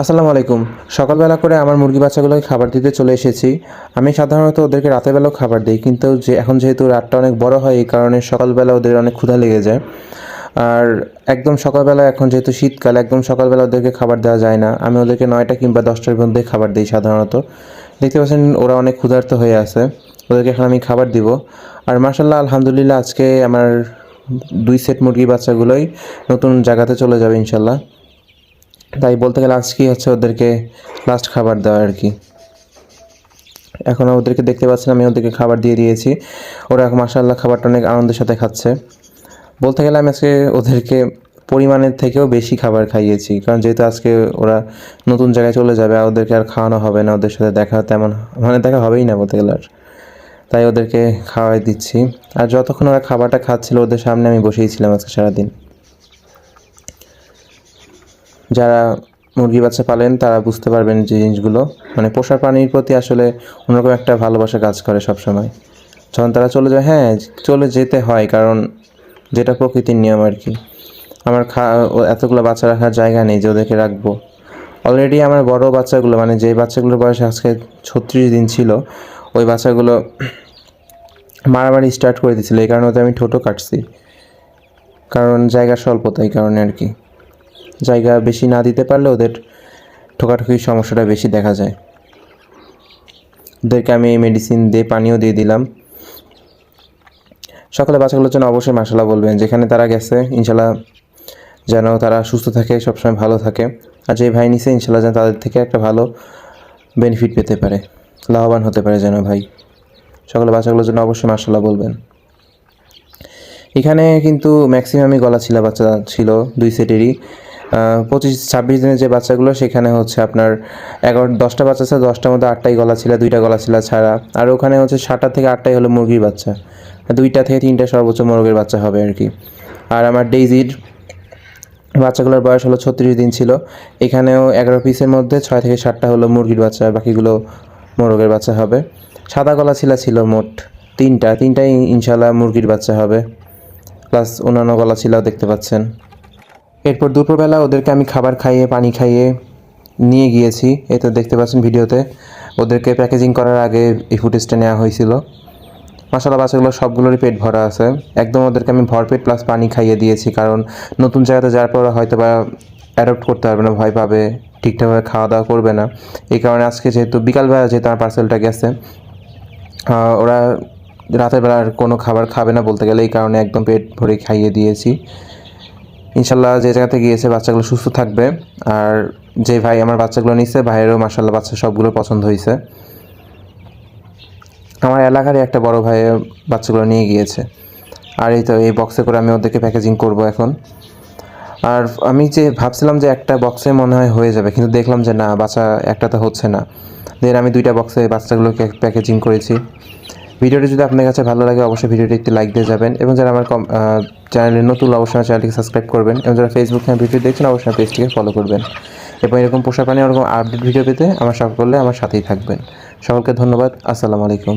আসসালামু আলাইকুম। সকালবেলা করে আমার মুরগি বাচ্চাগুলোকে খাবার দিতে চলে এসেছি। আমি সাধারণত ওদেরকে রাতের বেলাও খাবার দিই, কিন্তু যে এখন যেহেতু রাতটা অনেক বড় হয়, এই কারণে সকালবেলা ওদের অনেক ক্ষুধা লেগে যায়। আর একদম সকালবেলা এখন যেহেতু শীতকাল, একদম সকালবেলা ওদেরকে খাবার দেওয়া যায় না। আমি ওদেরকে নয়টা কিংবা দশটার মধ্যে খাবার দিই সাধারণত। দেখতে পাচ্ছেন, ওরা অনেক ক্ষুধার্ত হয়ে আছে। ওদেরকে এখন আমি খাবার দিব। আর মাসাল্লাহ আলহামদুলিল্লাহ, আজকে আমার দুই সেট মুরগি বাচ্চাগুলোই নতুন জায়গাতে চলে যাবে ইনশাল্লাহ তাই বলতে গেলে আজকেই হচ্ছে ওদেরকে লাস্ট খাবার দেওয়া আর কি। এখন ওদেরকে দেখতে পাচ্ছেন আমি ওদেরকে খাবার দিয়ে দিয়েছি। ওরা মাসাল্লাহ খাবারটা অনেক আনন্দের সাথে খাচ্ছে। বলতে গেলে আমি আজকে ওদেরকে পরিমাণের থেকেও বেশি খাবার খাইয়েছি, কারণ যেহেতু আজকে ওরা নতুন জায়গায় চলে যাবে, আর ওদেরকে আর খাওয়ানো হবে না, ওদের সাথে দেখা তেমন মানে দেখা হবেই না বলতে গেলে আর। তাই ওদেরকে খাওয়াই দিচ্ছি। আর যতক্ষণ ওরা খাবারটা খাচ্ছিল, ওদের সামনে আমি বসেই ছিলাম আজকে সারাদিন। যারা মুরগি বাচ্চা পালেন, তারা বুঝতে পারবেন যে জিনিসগুলো। মানে পোষা প্রাণীর প্রতি আসলে অন্যরকম একটা ভালোবাসা কাজ করে সবসময়। যখন তারা চলে যায় হ্যাঁ চলে যেতে হয়, কারণ যেটা প্রকৃতির নিয়ম আর কি। আমার খা এতগুলো বাচ্চা রাখার জায়গা নেই যে ওদেরকে রাখব। অলরেডি আমার বড় বাচ্চাগুলো মানে যে বাচ্চাগুলোর বয়স আজকে ছত্রিশ দিন ছিল, ওই বাচ্চাগুলো মারামারি স্টার্ট করে দিয়েছিল। এই কারণে ওদের আমি ঠোঁটো কাটছি। কারণ জায়গা স্বল্পতা এই কারণে আর কি। জায়গা বেশি না দিতে পারলে ওদের ঠোকাঠুকির সমস্যাটা বেশি দেখা যায়। ওদেরকে আমি মেডিসিন দিয়ে পানিও দিয়ে দিলাম। সকালে বাচ্চাগুলোর জন্য অবশ্যই মাসালা বলবেন, যেখানে তারা গেছে ইনশাল্লাহ যেন তারা সুস্থ থাকে, সবসময় ভালো থাকে। আর যে ভাই নিছে ইনশাল্লাহ যেন তাদের থেকে একটা ভালো বেনিফিট পেতে পারে, লাভবান হতে পারে যেন ভাই। সকালে বাচ্চাগুলোর জন্য অবশ্যই মাসাল্লাহ বলবেন। এখানে কিন্তু ম্যাক্সিমামই গলা ছিলা, বাচ্চা ছিল দুই সেটেরই। পঁচিশ, ছাব্বিশ দিনের যে বাচ্চাগুলো, সেখানে হচ্ছে আপনার এগারো, দশটা বাচ্চা ছিল দশটার মধ্যে আটটাই গলা ছিল, দুইটা গলা ছিল ছাড়া। আর ওখানে হচ্ছে সাতটা থেকে আটটাই হলো মুরগির বাচ্চা। দুইটা থেকে তিনটা সর্বোচ্চ মুরগির বাচ্চা হবে আর কি। আর আমার ডেইজির বাচ্চাগুলোর বয়স হলো ছত্রিশ দিন ছিল। এখানেও এগারো পিসের মধ্যে ছয় থেকে সাতটা হলো মুরগির বাচ্চা বাকিগুলো মোরগের বাচ্চা হবে। সাদা গলা ছিলা, ছিল মোট তিনটা, তিনটাই ইনশাল্লাহ মুরগির বাচ্চা হবে। প্লাস অন্যান্য গলা ছিলাও দেখতে পাচ্ছেন। এরপর দুপুরবেলা ওদেরকে আমি খাবার খাইয়ে, পানি খাইয়ে নিয়ে গিয়েছি। এই তো দেখতে পাচ্ছেন ভিডিওতে। ওদেরকে প্যাকেজিং করার আগে এই ফুটেজটা নেওয়া হয়েছিল। মশলা বাচ্চাগুলো সবগুলোরই পেট ভরা আছে। একদম ওদেরকে আমি ভরপেট প্লাস পানি খাইয়ে দিয়েছি, কারণ নতুন জায়গাতে যাওয়ার পর হয়তো বা অ্যাডপ্ট করতে পারবে না, ভয় পাবে, ঠিকঠাকভাবে খাওয়া দাওয়া করবে না। এই কারণে আজকে যেহেতু বিকালবেলা যেহেতু আমার পার্সেলটা গেছে ওরা রাতের বেলা আর কোনো খাবার খাবে না বলতে গেলে, এই কারণে একদম পেট ভরে খাইয়ে দিয়েছি। ইনশাল্লাহ যে জায়গাতে গিয়েছে বাচ্চাগুলো সুস্থ থাকবে। আর যে ভাই আমার বাচ্চাগুলো নিচ্ছে ভাইয়েরও মাসাল্লাহ বাচ্চা সবগুলো পছন্দ হয়েছে আমার এলাকারই একটা বড় ভাই বাচ্চাগুলো নিয়ে গিয়েছে। আর এই তো এই বক্সে করে আমি ওদেরকে প্যাকেজিং করব এখন। আর আমি যে ভাবছিলাম যে একটা বক্সে মনে হয় হয়ে যাবে, কিন্তু দেখলাম যে না, বাচ্চা একটাতে হচ্ছে না। দেন আমি দুইটা বক্সে বাচ্চাগুলোকে প্যাকেজিং করেছি। ভিডিওটি যদি আপনার কাছে ভালো লাগে, অবশ্যই ভিডিওটি একটি লাইক দিয়ে যাবেন এবং যারা আমার চ্যানেলে নতুন, অবশ্যই চ্যানেলটিকে সাবস্ক্রাইব করবেন এবং যারা ফেসবুক থেকে ভিডিও দেখছেন, অবশ্যই পেজটিকে ফলো করবেন। এবং এরকম পোশাক পানি ওরকম আপডেট ভিডিও পেতে আমার সকলে আমার সাথেই থাকবেন। সকলকে ধন্যবাদ। আসসালামু আলাইকুম।